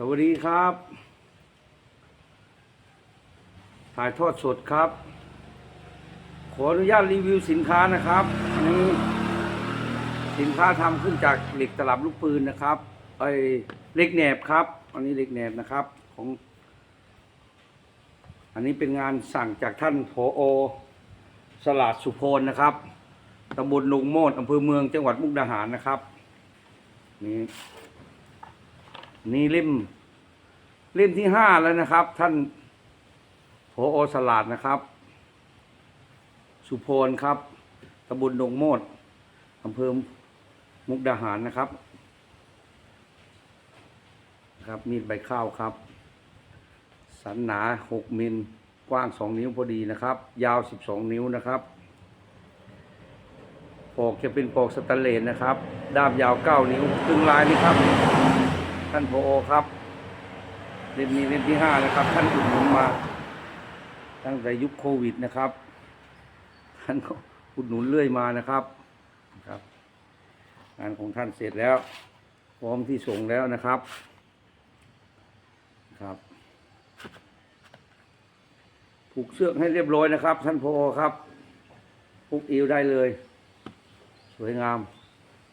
สวัสดีครับ ถ่ายทอดสดครับ ขออนุญาตรีวิวสินค้านะครับอันนี้สินค้าทำขึ้นจากเหล็กตลับลูกปืนนะครับไอ้เหล็กแหนบครับ อันนี้เหล็กแหนบนะครับของ อันนี้เป็นงานสั่งจากท่านผอสลาดสุพลนะครับตำบลลงโมดอำเภอเมืองจังหวัดมุกดาหารนะครับนี่ นี่เล่มเล่มที่ห้าแล้วนะครับ ท่านโผอสลาดนะครับ สุพลครับตำบลดงโมดอำเภอมุกดาหารนะครับ ครับมีดใบข้าวครับ สันหนาหกมิลกว้างสองนิ้วพอดีนะครับ ยาวสิบสองนิ้วนะครับปอกจะเป็นปอกสแตนเลสนะครับ ด้ามยาวเก้านิ้วครึ่งลายนี่ครับ ท่านโพอครับเล่มนี้เล่มที่ห้านะครับ ท่านอุดหนุนมา ตั้งแต่ยุคโควิดนะครับ ท่านก็อุดหนุนเรื่อยมานะครับครับงานของท่านเสร็จแล้ว พร้อมที่ส่งแล้วนะครับครับผูกเชือกให้เรียบร้อยนะครับ ท่านพอครับผูกอิวได้เลย สวยงาม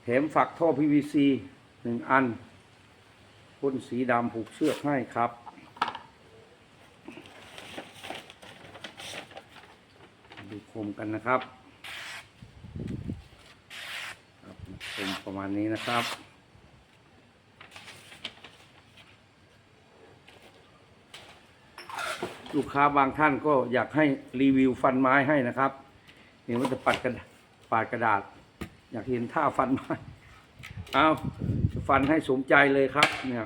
แถมฝักท่อ PVC หนึ่งอัน พ่นสีดำผูกเชือกให้ครับ ดูคมกันนะครับครับโคมประมาณนี้นะครับลูกค้าบางท่านก็อยากให้รีวิวฟันไม้ให้นะครับเห็นว่าจะปัดกระดาษปาดกระดาษ อยากเห็นท่าฟันไม้ เอา ฟันให้สมใจเลยครับ เนี่ย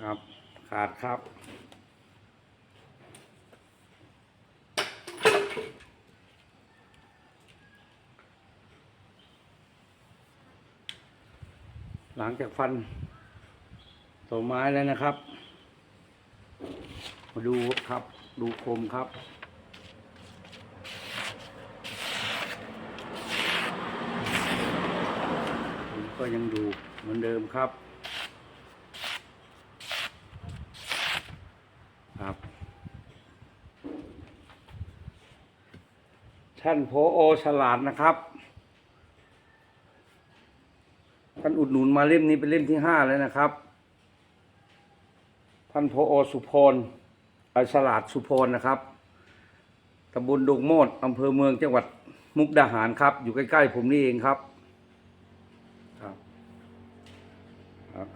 ครับ ขาดครับ หลังจากฟันตัวไม้แล้วนะครับ มาดูครับ ดูคมครับผมก็ยังดูเหมือนเดิมครับ ครับ ท่านโพโอฉลาดนะครับ ท่านอุดหนุนมาเล่มนี้เป็นเล่มที่ห้าแล้วนะครับ ท่านโพโอสุพรอ่อฉลาดสุพรนะครับตำบลดงโมดอำเภอเมืองจังหวัดมุกดาหารครับ อยู่ใกล้ๆผมนี่เองครับครับครับ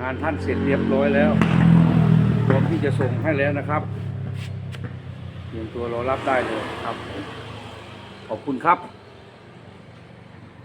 งานท่านเสร็จเรียบร้อยแล้วพร้อมที่จะส่งให้แล้วนะครับเตรียมตัวรอรับได้เลยครับ ขอบคุณครับ